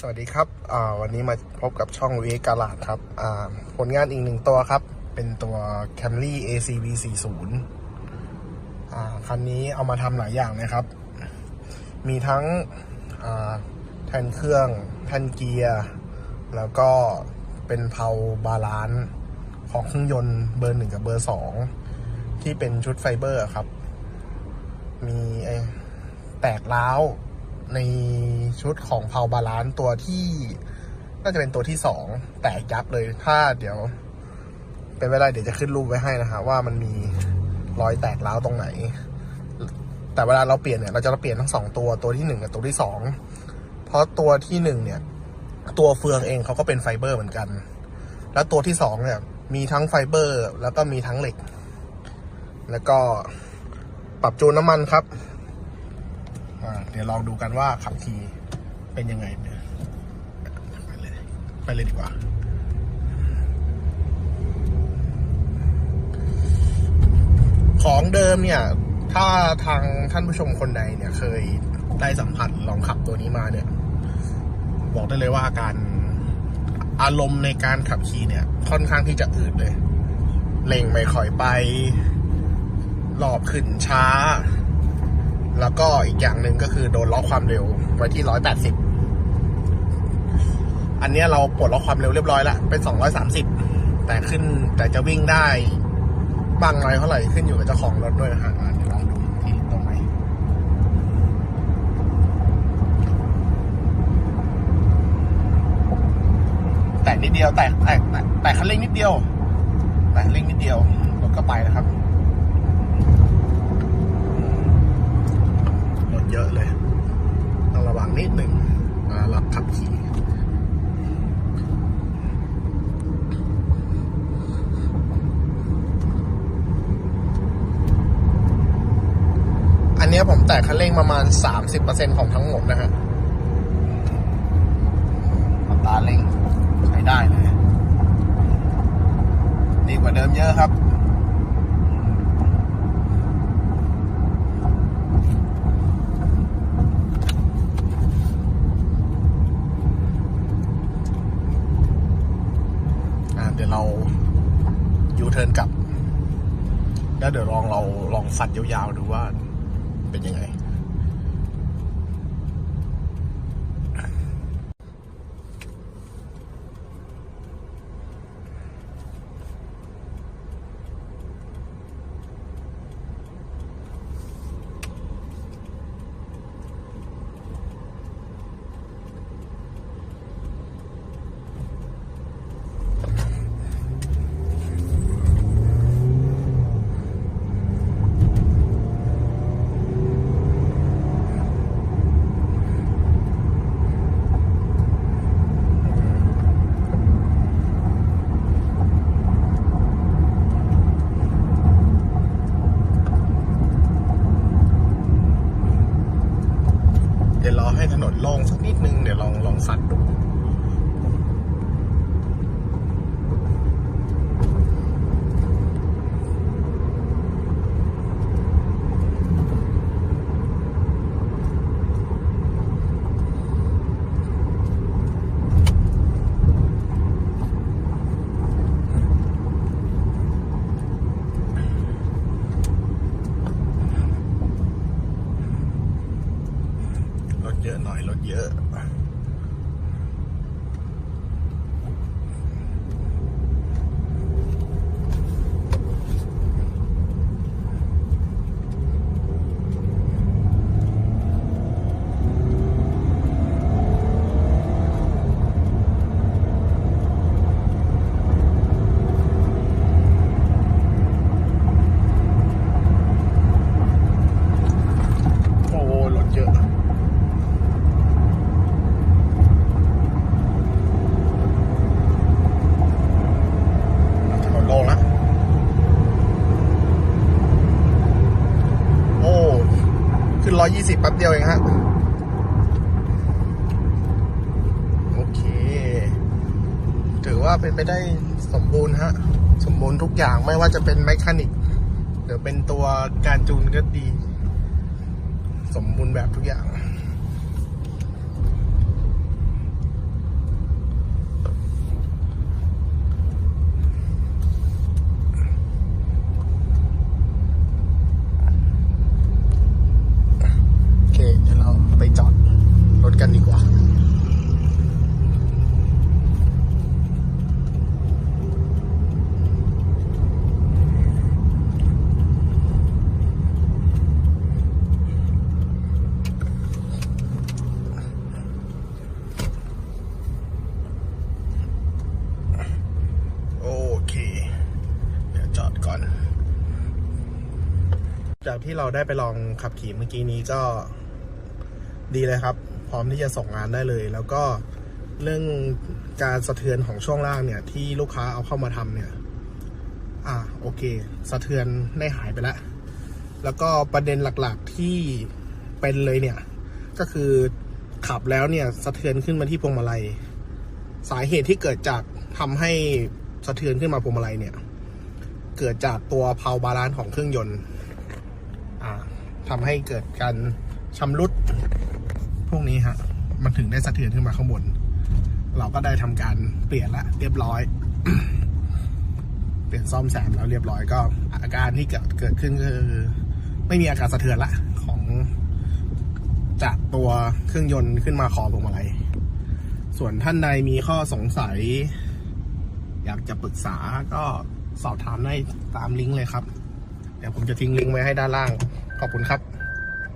สวัสดีครับวันนี้มาพบกับช่องวีกาลาดครับผลงานอีกหนึ่งตัวครับ เป็นตัว Camry ACV 40คันนี้เอามาทำหลายอย่างนะครับ มีทั้งแทนเครื่อง แทนเกียร์ แล้วก็เป็นเพาบาลานซ์ของเครื่องยนต์เบอร์หนึ่งกับเบอร์สองที่เป็นชุดไฟเบอร์ครับ มีแตกร้าว ชุดของเพาบาลานตัวที่น่าจะเป็นตัวที่สองแตกยับเลยถ้าเดี๋ยว เป็นเวลาเดี๋ยวจะขึ้นรูปไว้ให้นะฮะว่ามันมีรอยแตกร้าวตรงไหน แต่เวลาเราเปลี่ยนเนี่ยเราจะเปลี่ยนทั้งสองตัวตัวที่หนึ่งกับตัวที่สองเพราะตัวที่หนึ่งเนี่ย ตัวเฟืองเองเขาก็เป็นไฟเบอร์เหมือนกัน แล้วตัวที่สองเนี่ย มีทั้งไฟเบอร์ แล้วก็มีทั้งเหล็ก แล้วก็ปรับจูนน้ำมันครับ เดี๋ยวลองดูกันว่าขับขี่เป็นยังไงเนี่ยไปเลยไปเลยดีกว่าของเดิมเนี่ย ถ้าทางท่านผู้ชมคนใดเนี่ย เคยได้สัมผัสลองขับตัวนี้มาเนี่ย บอกได้เลยว่าอาการอารมณ์ในการขับขี่เนี่ย ค่อนข้างที่จะอืดเลยเร่งไม่ค่อยไปรอบขึ้นช้า แล้วก็อีกอย่างหนึ่งก็คือโดนล็อกความเร็วไว้ที่ร้อยแปดสิบอันนี้เราปลดล็อกความเร็วเรียบร้อยแล้วเป็นสองร้อยสามสิบแต่ขึ้นแต่จะวิ่งได้บ้างน้อยเท่าไหร่ขึ้นอยู่กับเจ้าของรถด้วยฮะเดี๋ยวลองดูที่ตรงไหนแตะนิดเดียวแตะแตะแตะคันเร่งนิดเดียว แตะเร่งนิดเดียวรถก็ไปนะครับ รถเยอะเลย ต้องระวังนิดหนึ่งเวลาเราขับขี่ อั นเนี้ยผมแตะคันเร่งประมาณ 30%ของทั้งหมดนะฮะอัตราเร่งใช้ได้เลยดีกว่าเดิมเยอะครับอะเดี๋ยวเรายูเทิร์นกลับ แล้วเดี๋ยวลองเราลองฟัดยาวๆดูว่า เป็นยังไง เดี๋ยวร ลองสักนิดนึงเดี๋ยวลองลองสั่นดู รถเยอะหน่อย รถเยอะ โอ้รถเยอะ ถนนโล่งแล้ว โอ้ ขึ้นร้อ ยยี่สิบแป๊บเดียวเองฮะ โอเค ถือว่าเป็นไปได้สมบูรณ์ฮะ สมบูรณ์ทุกอย่างไม่ว่าจะเป็นแมคานิกหรือเป็นตัวการจูนก็ดี สมบูรณ์แบบทุกอย่าง ดีกว่าจากที่เราได้ไปลองขับขี่เมื่อกี้นี้ก็ดีเลยครับ พร้อมที่จะส่งงานได้เลย แล้วก็เรื่องการสะเทือนของช่วงล่างเนี่ย ที่ลูกค้าเอาเข้ามาทำเนี่ย อ่าโอเค สะเทือนได้หายไปแล้วแล้วก็ประเด็นหลักๆที่เป็นเลยเนี่ย ก็คือขับแล้วเนี่ยสะเทือนขึ้นมาที่พวงมาลัย สาเหตุที่เกิดจากทำให้สะเทือนขึ้นมาพวงมาลัยเนี่ย เกิดจากตัวเพาบาลานซ์ของเครื่องยนต์อ่าทำให้เกิดการชำรุด พวกนี้ฮะ มันถึงได้สะเทือนขึ้นมาข้างบน เราก็ได้ทำการเปลี่ยนละ เรียบร้อย เปลี่ยนซ่อมแซมแล้วเรียบร้อยก็ อาการที่เกิดเกิดขึ้นก็คือไม่มีอาการสะเทือนละของจากตัวเครื่องยนต์ขึ้นมาคอพวงมาลัยส่วนท่านใดมีข้อสงสัย อยากจะปรึกษาก็สอบถามได้ตามลิงก์เลยครับ เดี๋ยวผมจะทิ้งลิงก์ไว้ให้ด้านล่าง ขอบคุณครับ